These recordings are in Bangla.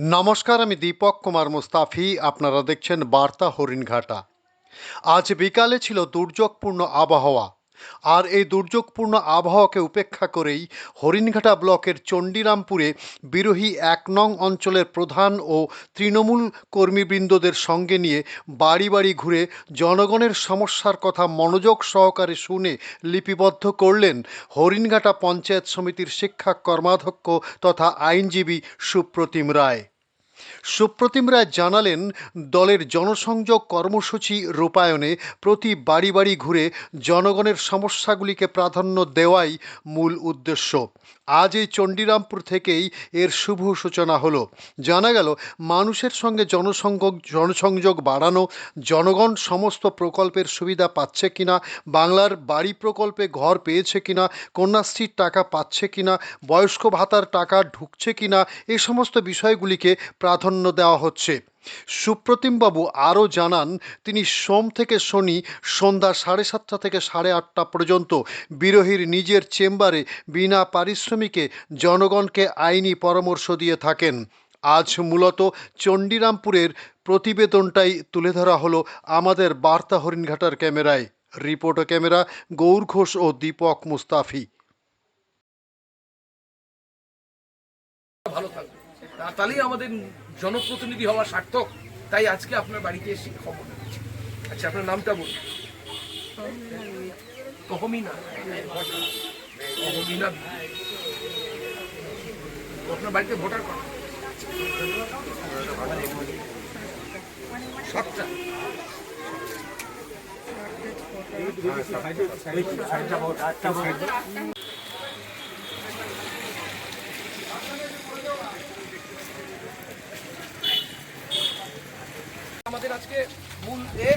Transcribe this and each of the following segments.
নমস্কার আমি দীপক কুমার মুস্তাফি। আপনারা দেখছেন বার্তা হরিণঘাটা। আজ বিকালে ছিল দুর্যোগপূর্ণ আবহাওয়া। আর এই দুর্যোগপূর্ণ আবহাওয়াকে উপেক্ষা করেই হরিণঘাটা ব্লকের চণ্ডীরামপুরে বিরোহী এক নং অঞ্চলের প্রধান ও তৃণমূল কর্মীবৃন্দদের সঙ্গে নিয়ে বাড়ি বাড়ি ঘুরে জনগণের সমস্যার কথা মনোযোগ সহকারে শুনে লিপিবদ্ধ করলেন হরিণঘাটা পঞ্চায়েত সমিতির শিক্ষা কর্মাধ্যক্ষ তথা আইনজীবী সুপ্রতিম রায়। সুপ্রতিম রায় জানালেন, দলের জনসংযোগ কর্মসূচি রূপায়ণে প্রতি বাড়ি বাড়ি ঘুরে জনগণের সমস্যাগুলিকে প্রাধান্য দেওয়াই মূল উদ্দেশ্য। আজ এই চণ্ডীরামপুর থেকেই এর শুভ সূচনা হলো। জানা গেল, মানুষের সঙ্গে জনসংযোগ জনসংযোগ বাড়ানো, জনগণ সমস্ত প্রকল্পের সুবিধা পাচ্ছে কিনা, বাংলার বাড়ি প্রকল্পে ঘর পেয়েছে কিনা, কন্যাশ্রীর টাকা পাচ্ছে কিনা, বয়স্ক ভাতার টাকা ঢুকছে কিনা, এ সমস্ত বিষয়গুলিকে প্রাধান্য দেওয়া হচ্ছে। সুপ্রতিমবাবু আরও জানান, তিনি সোম থেকে শনি সন্ধ্যা সাড়ে সাতটা থেকে সাড়ে আটটা পর্যন্ত বিরোহীর নিজের চেম্বারে বিনা পারিশ্রমিকে জনগণকে আইনি পরামর্শ দিয়ে থাকেন। আজ মূলত চণ্ডীরামপুরের প্রতিবেদনটাই তুলে ধরা হলো আমাদের বার্তা হরিণঘাটার ক্যামেরায়। রিপোর্ট ক্যামেরা, গৌর ঘোষ ও দীপক মুস্তাফি। ভালো থাকবে আমাদের জনপ্রতিনিধি হওয়া সার্থক, তাই আজকে আপনার বাড়িতে এসে খবর আচ্ছা আপনার নামটা বলুন। তহমিনা। আপনার বাড়িতে ভোটার সাতটা। আজকে মূল এ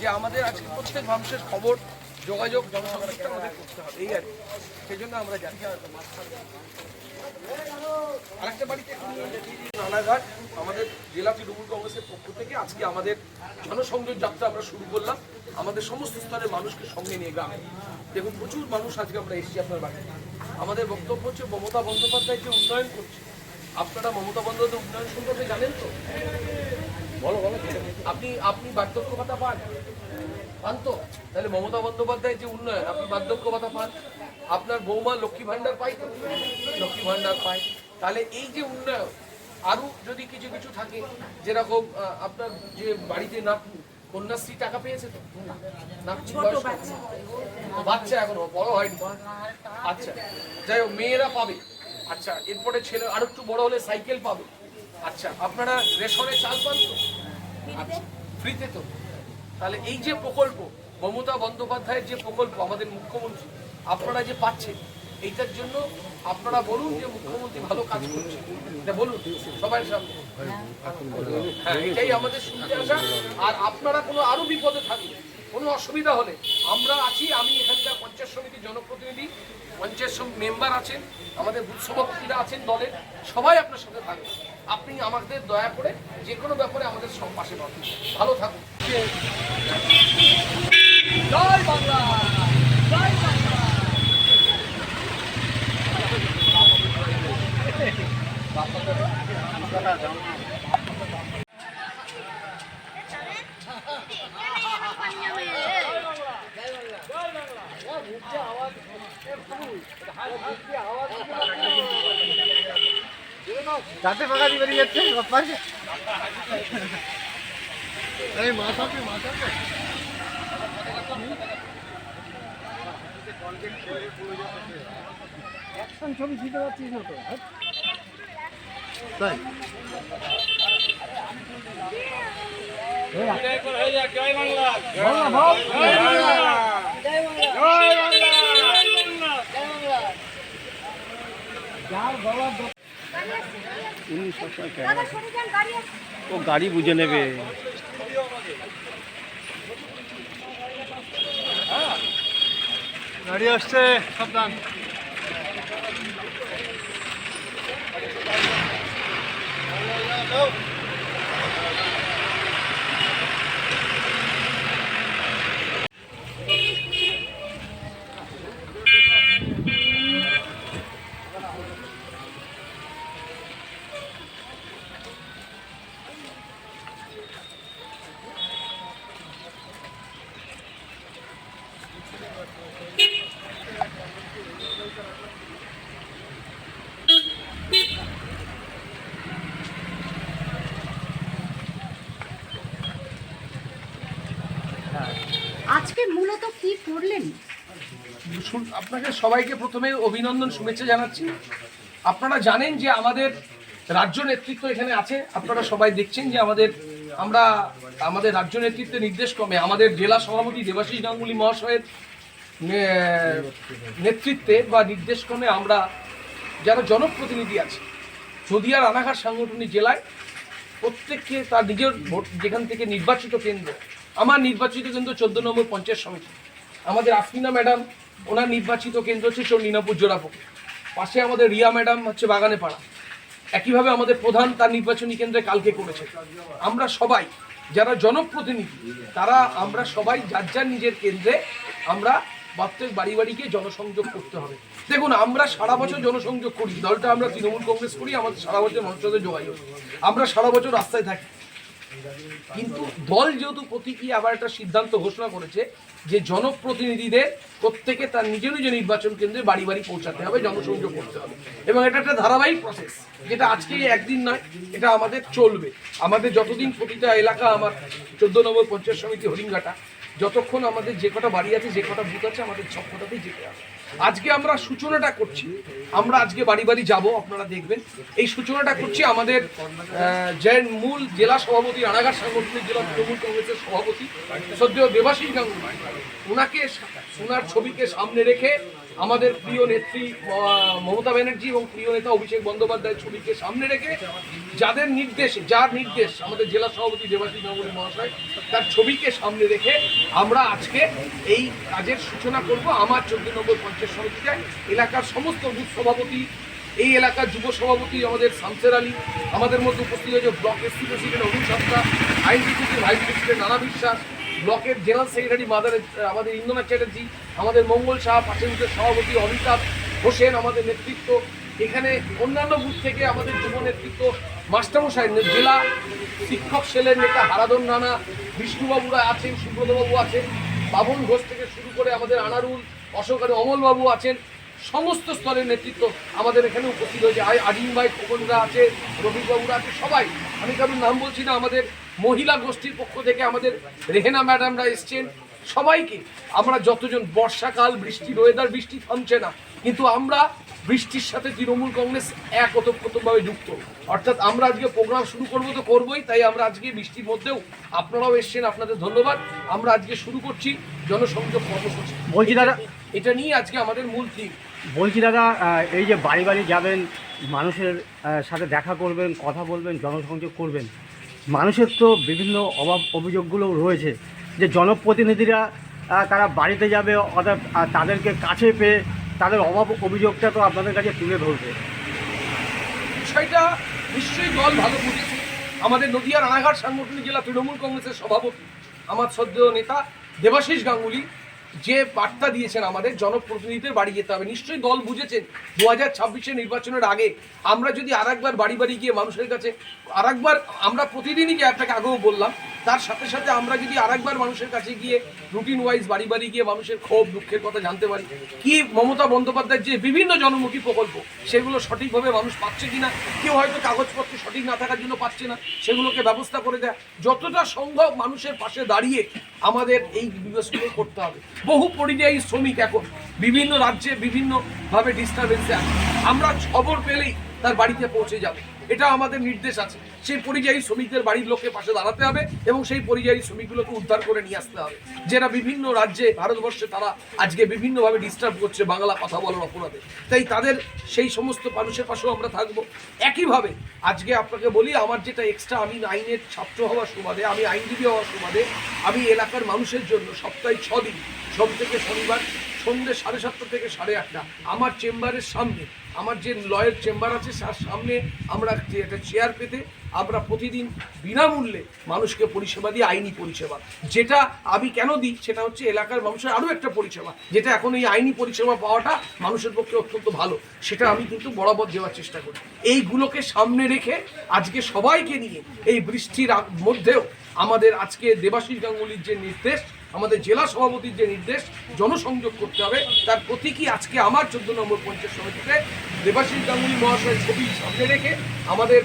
যে আমাদের আজকে প্রত্যেক মানুষের খবর, যোগাযোগ জনসংযোগটা আমাদের করতে হবে, এই আর সেই জন্য আমরা জানি। আরেকটা বাড়িতে রানাঘাট, আমাদের জেলা তৃণমূল কংগ্রেসের পক্ষ থেকে আজকে আমাদের জনসংযোগ যাত্রা আমরা শুরু করলাম। আমাদের সমস্ত স্তরের মানুষকে সঙ্গে নিয়ে গ্রামে। দেখুন, প্রচুর মানুষ আজকে আমরা এসেছি আপনার বাড়িতে। আমাদের বক্তব্য হচ্ছে মমতা বন্দ্যোপাধ্যায় যে উন্নয়ন করছে। আপনারা মমতা বন্দ্যোপাধ্যায় উন্নয়ন সম্পর্কে জানেন তো? বলো বলো আপনি আপনি বার্ধক্য ভাতা পান? পান তো। তাহলে মমতা বন্দ্যোপাধ্যায় যে উন্নয়ন আপনি বার্ধক্য ভাতা পান? আপনার বৌমা লক্ষ্মী ভান্ডার পাই তো? লক্ষ্মী ভান্ডার পায়। তাহলে এই যে উন্নয়ন আরও যদি কিছু কিছু থাকে যেরকম আপনার যে বাড়িতে না কন্যাশ্রী টাকা পেয়েছে তো? নাতনি বাচ্চা। এখনও বড় হয়নি। আচ্ছা যাই হোক মেয়েরা পাবে। আচ্ছা এরপরে ছেলে আর একটু বড় হলে সাইকেল পাবে। আচ্ছা আপনারা রেশনে চাল পান তো? আচ্ছা, ফ্রিতে তো। তাহলে এই যে প্রকল্প মমতা বন্দ্যোপাধ্যায়ের যে প্রকল্প আমাদের মুখ্যমন্ত্রী আপনারা যে পাচ্ছেন এইটার জন্য আপনারা বলুন যে মুখ্যমন্ত্রী ভালো কাজ করছে। বলুন সবার সামনে। হ্যাঁ এটাই আমাদের শুনতে আসা। আর আপনারা কোনো আরও বিপদে থাকলে কোনো অসুবিধা হলে আমরা আছি আমি এখানকার পঞ্চায়েত সমিতির জনপ্রতিনিধি পঞ্চায়েত মেম্বার আছেন আমাদের বুথ সভাপতিরা আছেন দলের সবাই আপনার সাথে থাকবে। আপনি আমাদের দয়া করে যে কোনো ব্যাপারে আমাদের সব পাশে পাবেন। ভালো থাকুন। বাংলা! যাতে ফাঁকা দিয়ে বেরিয়ে যাচ্ছে পাশে এই মাথাতে মাথাতে অ্যাকশন ছবি দিতে পারছিস না তো হ্যাঁ? তাই? বাংলা। ভাব যার গলা উনি সবসময় ক্যামেরা ও গাড়ি বুঝে নেবে গাড়ি আসছে সাবধান Oh, প্রথমত কি করলেন? আপনাকে সবাইকে প্রথমে অভিনন্দন, শুভেচ্ছা জানাচ্ছি। আপনারা জানেন যে আমাদের রাজ্য নেতৃত্ব এখানে আছে। আপনারা সবাই দেখছেন যে আমাদের, আমরা আমাদের রাজ্য নেতৃত্বের নির্দেশ ক্রমে আমাদের জেলা সভাপতি দেবাশিস গাঙ্গুলি মহাশয়ের নেতৃত্বে বা নির্দেশ ক্রমে আমরা যারা জনপ্রতিনিধি আছে নদিয়া রানাঘাট সাংগঠনিক জেলায় প্রত্যেককে তার নিজের ভোট, যেখান থেকে নির্বাচিত কেন্দ্র আমার নির্বাচিত কেন্দ্র চোদ্দ নম্বর পঞ্চায়েত সমিতি। আমাদের আসমিনা ম্যাডাম, ওনার নির্বাচিত কেন্দ্র হচ্ছে চণ্ডীনাপুর জোড়াপুকুর পাশে আমাদের রিয়া ম্যাডাম হচ্ছে বাগানে পাড়া। একইভাবে আমাদের প্রধান তার নির্বাচনী কেন্দ্রে কালকে করেছে। আমরা সবাই, যারা জনপ্রতিনিধি, তারা, আমরা সবাই যার যার নিজের কেন্দ্রে আমরা প্রত্যেক বাড়ি বাড়ি গিয়ে জনসংযোগ করতে হবে। দেখুন, আমরা সারা বছর জনসংযোগ করি, দলটা আমরা তৃণমূল কংগ্রেস করি, আমাদের সারা বছর মানুষের সাথে যোগাযোগ আমরা সারা বছর রাস্তায় থাকি। কিন্তু দল যেহেতু প্রতীকী, আবার একটা সিদ্ধান্ত ঘোষণা করেছে যে জনপ্রতিনিধিদের প্রত্যেকে তার নিজ নিজ নির্বাচন কেন্দ্রে বাড়ি বাড়ি পৌঁছাতে হবে, জনসংযোগ করতে হবে। এবং এটা একটা ধারাবাহিক প্রসেস যেটা আজকে একদিন নয়, এটা আমাদের চলবে। আমাদের যতদিন প্রতিটা এলাকা, আমার চোদ্দ নম্বর পঞ্চায়েত সমিতি হরিঙ্গাটা যতক্ষণ আমাদের যে কটা বাড়ি আছে, যে কটা বুথ আছে, আমাদের সব কটাতেই যেতে হবে। আজকে আমরা সূচনাটা করছি। আমরা আজকে বাড়ি বাড়ি যাব, আপনারা দেখবেন। এই সূচনাটা করছি আমাদের জেন মূল জেলা সভাপতি রানাঘাট সাংগঠনিক জেলা তৃণমূল কংগ্রেসের সভাপতি সদ্য দেবাশিস গাঙ্গুলি। ওনাকে ওনার ছবিকে সামনে রেখে আমাদের প্রিয় নেত্রী মমতা ব্যানার্জি এবং প্রিয় নেতা অভিষেক বন্দ্যোপাধ্যায়ের ছবিকে সামনে রেখে যাদের নির্দেশ, যার নির্দেশ, আমাদের জেলা সভাপতি দেবাশিস গাঙ্গুলি মহাশয়, তার ছবিকে সামনে রেখে আমরা আজকে এই কাজের সূচনা করব আমার চোদ্দ নম্বর পঞ্চায়েত সমিতিতে এলাকার সমস্ত বুথ সভাপতি, এই এলাকার যুব সভাপতি আমাদের শামসের আলী, আমাদের মধ্যে উপস্থিত হয়েছে ব্লক এসসি প্রেসিডেন্ট অরুণ সত্তা আইনজীবী, ভাইস প্রেসিডেন্ট নানা বিশ্বাস ব্লকের জেনারেল সেক্রেটারি মাদার আমাদের ইন্দ্রনাথ চ্যাটার্জি, আমাদের মঙ্গল শাহ পাশের সভাপতি অমিতাভ হোসেন, আমাদের নেতৃত্ব। এখানে অন্যান্য বুথ থেকে আমাদের যুব নেতৃত্ব, মাস্টারমশাই জেলা শিক্ষক সেলের নেতা হারাদন রানা, বিষ্ণুবাবুরা আছেন, সুব্রতবাবু আছেন বাবন ঘোষ থেকে শুরু করে আমাদের আনারুল, অশোকারী, অমলবাবু আছেন। সমস্ত স্তরের নেতৃত্ব আমাদের এখানে উপস্থিত হয়েছে। আজিম ভাই খোকনরা আছে রবিবাবুরা আছে, সবাই আমি কারোর নাম বলছি না আমাদের মহিলা গোষ্ঠীর পক্ষ থেকে আমাদের রেহেনা ম্যাডামরা এসছেন। সবাইকে আমরা যতজন বর্ষাকাল বৃষ্টির ওয়েদার বৃষ্টি থামছে না কিন্তু আমরা বৃষ্টির সাথে তৃণমূল কংগ্রেস এক ওতপ্রোতভাবে যুক্ত। অর্থাৎ আমরা আজকে প্রোগ্রাম শুরু করব তো করবোই তাই আমরা আজকে বৃষ্টির মধ্যেও আপনারাও এসছেন আপনাদের ধন্যবাদ। আমরা আজকে শুরু করছি জনসংযোগ কর্মসূচি। বলছি দাদা এটা নিয়ে আজকে আমাদের মূল থিম বলছি দাদা এই যে বাড়ি বাড়ি যাবেন মানুষের সাথে দেখা করবেন, কথা বলবেন, জনসংযোগ করবেন। মানুষের তো বিভিন্ন অভাব অভিযোগগুলো রয়েছে যে জনপ্রতিনিধিরা তারা বাড়িতে যাবে, অর্থাৎ তাদেরকে কাছে পেয়ে তাদের অভাব অভিযোগটা তো আপনাদের কাছে তুলে ধরবে। বিষয়টা নিশ্চয়ই দল ভালো বুঝেছে। আমাদের নদিয়া রানাঘাট সাংগঠনিক জেলা তৃণমূল কংগ্রেসের সভাপতি আমার সদ্য নেতা দেবাশিস গাঙ্গুলি যে বার্তা দিয়েছেন আমাদের জনপ্রতিনিধিদের বাড়ি যেতে হবে। নিশ্চয়ই দল বুঝেছেন দু হাজার ছাব্বিশে নির্বাচনের আগে আমরা যদি আরেকবার বাড়ি বাড়ি গিয়ে মানুষের কাছে আরেকবার আমরা প্রতিদিনই যে আপনাকে আগেও বললাম, তার সাথে সাথে আমরা যদি আরেকবার মানুষের কাছে গিয়ে রুটিন ওয়াইজ বাড়ি বাড়ি গিয়ে মানুষের ক্ষোভ, দুঃখের কথা জানতে পারি। কি মমতা বন্দ্যোপাধ্যায়ের যে বিভিন্ন জনমুখী প্রকল্প, সেগুলো সঠিকভাবে মানুষ পাচ্ছে কিনা? কেউ হয়তো কাগজপত্র সঠিক না থাকার জন্য পাচ্ছে না, সেগুলোকে ব্যবস্থা করে দেয়। যতটা সম্ভব মানুষের পাশে দাঁড়িয়ে আমাদের এই বিষয়গুলো করতে হবে। বহু পরিযায়ী শ্রমিক এখন বিভিন্ন রাজ্যে বিভিন্নভাবে ডিস্টারবেন্সে আছে। আমরা খবর পেলেই তার বাড়িতে পৌঁছে যাব। এটা আমাদের নির্দেশ আছে। সেই পরিযায়ী শ্রমিকদের বাড়ির লোকের পাশে দাঁড়াতে হবে এবং সেই পরিযায়ী শ্রমিকগুলোকে উদ্ধার করে নিয়ে আসতে হবে, যেটা বিভিন্ন রাজ্যে, ভারতবর্ষে তারা আজকে বিভিন্নভাবে ডিস্টার্ব করছে বাংলা কথা বলার অপরাধে। তাই তাদের সেই সমস্ত মানুষের পাশেও আমরা থাকব। একইভাবে আজকে আপনাকে বলি, আমার যেটা এক্সট্রা আমি আইনের ছাত্র হওয়ার সুবাদে, আমি আইনজীবী হওয়ার সুবাদে, আমি এলাকার মানুষের জন্য সপ্তাহে ছ দিন থেকে শনিবার, সন্ধ্যে সাড়ে সাতটা থেকে সাড়ে আটটা, আমার চেম্বারের সামনে আমার যে লয়ের চেম্বার আছে, তার সামনে আমরা যে একটা চেয়ার পেতে, আমরা প্রতিদিন বিনামূল্যে মানুষকে পরিষেবা দিই, আইনি পরিষেবা। যেটা আমি কেন দিই, সেটা হচ্ছে এলাকার মানুষের আরও একটা পরিষেবা। যেটা এখন এই আইনি পরিষেবা পাওয়াটা মানুষের পক্ষে অত্যন্ত ভালো। সেটা আমি কিন্তু বরাবর দেওয়ার চেষ্টা করি। এইগুলোকে সামনে রেখে আজকে সবাইকে নিয়ে এই বৃষ্টির মধ্যেও আমাদের আজকে দেবাশিস গাঙ্গুলির যে নির্দেশ আমাদের জেলা সভাপতির যে নির্দেশ, জনসংযোগ করতে হবে। তার প্রতীকী আজকে আমার চোদ্দ নম্বর পঞ্চায়েত সমিতিতে দেবাশিস গাঙ্গুলি মহাশয়ের ছবি সামনে রেখে, আমাদের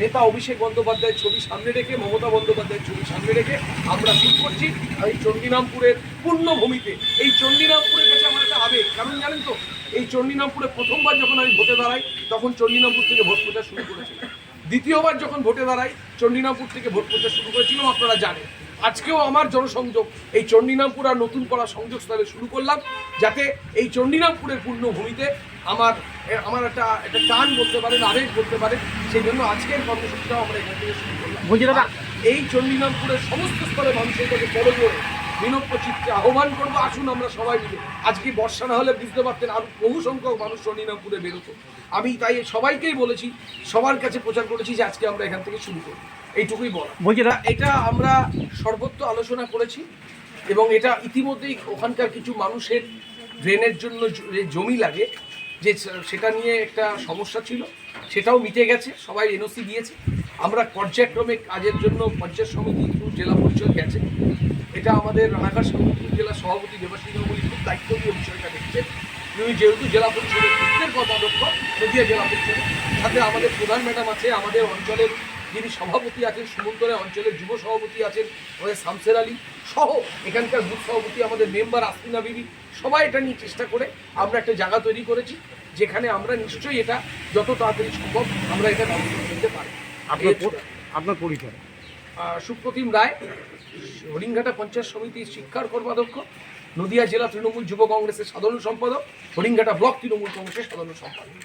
নেতা অভিষেক বন্দ্যোপাধ্যায়ের ছবি সামনে রেখে, মমতা বন্দ্যোপাধ্যায়ের ছবি সামনে রেখে আমরা শুরু করছি। এই চণ্ডীরামপুরের পূর্ণভূমিতে, এই চণ্ডীরামপুরের কাছে আমার একটা আবেগ। কারণ জানেন তো, এই চণ্ডীরামপুরে প্রথমবার যখন আমি ভোটে দাঁড়াই, তখন চণ্ডীরামপুর থেকে ভোট প্রচার শুরু করেছিলাম। দ্বিতীয়বার যখন ভোটে দাঁড়াই চণ্ডীরামপুর থেকে ভোট করতে শুরু করেছিলাম আপনারা জানেন। আজকেও আমার জনসংযোগ এই চণ্ডীরামপুর আর নতুন করা সংযোগস্থলে শুরু করলাম যাতে এই চণ্ডীরামপুরের পূর্ণভূমিতে আমার আমার একটা একটা টান বলতে পারেন আবেগ বলতে পারেন সেই জন্য আজকের কর্মসূচিটাও আমরা এখান থেকে শুরু করলাম। এই চণ্ডীরামপুরের সমস্ত স্তরে মানুষের কাছে বড় জোরে বিনম্র চিত্রে আহ্বান করব আসুন আমরা সবাই মিলে। আজকে বর্ষা না হলে বুঝতে পারতেন আরও বহু সংখ্যক মানুষ চণ্ডীরামপুরে বেরোতো। আমি তাই সবাইকেই বলেছি সবার কাছে প্রচার করেছি যে আজকে আমরা এখান থেকে শুরু করব। এইটুকুই বলা বলছি এটা আমরা সর্বত্র আলোচনা করেছি এবং এটা ইতিমধ্যেই ওখানকার কিছু মানুষের ড্রেনের জন্য যে জমি লাগে যে সেটা নিয়ে একটা সমস্যা ছিল সেটাও মিটে গেছে সবাই এনওসি দিয়েছে। আমরা পর্যায়ক্রমে কাজের জন্য পঞ্চায়েত সমিতি জেলা পরিষদ গেছে। এটা আমাদের রানাঘাট সাংগঠনিক জেলা সভাপতি দেবাশী গাঙ্গুলি খুব দায়িত্ব নিয়ে বিষয়টা দেখছেন। তিনি যেহেতু জেলা পরিষদের কৃত্যের কর্মাধ্যক্ষ নদিয়া জেলা পরিষদের। সাথে আমাদের প্রধান ম্যাডাম আছে আমাদের অঞ্চলের যিনি সভাপতি আছেন সুমন্তরা অঞ্চলের যুব সভাপতি আছেন আমাদের শামসের আলী সহ এখানকার বুথ সভাপতি আমাদের মেম্বার আসমিনা বিবি সবাই এটা নিয়ে চেষ্টা করে আমরা একটা জায়গা তৈরি করেছি যেখানে আমরা নিশ্চয়ই এটা যত তাড়াতাড়ি সম্ভব আমরা এটা ব্যবস্থা করতে পারি আপনার পরিচয়। সুপ্রতিম রায় হরিংঘাটা পঞ্চায়েত সমিতির শিক্ষার কর্মাধ্যক্ষ, নদিয়া জেলা তৃণমূল যুব কংগ্রেসের সাধারণ সম্পাদক হরিংঘাটা ব্লক তৃণমূল কংগ্রেসের সাধারণ সম্পাদক।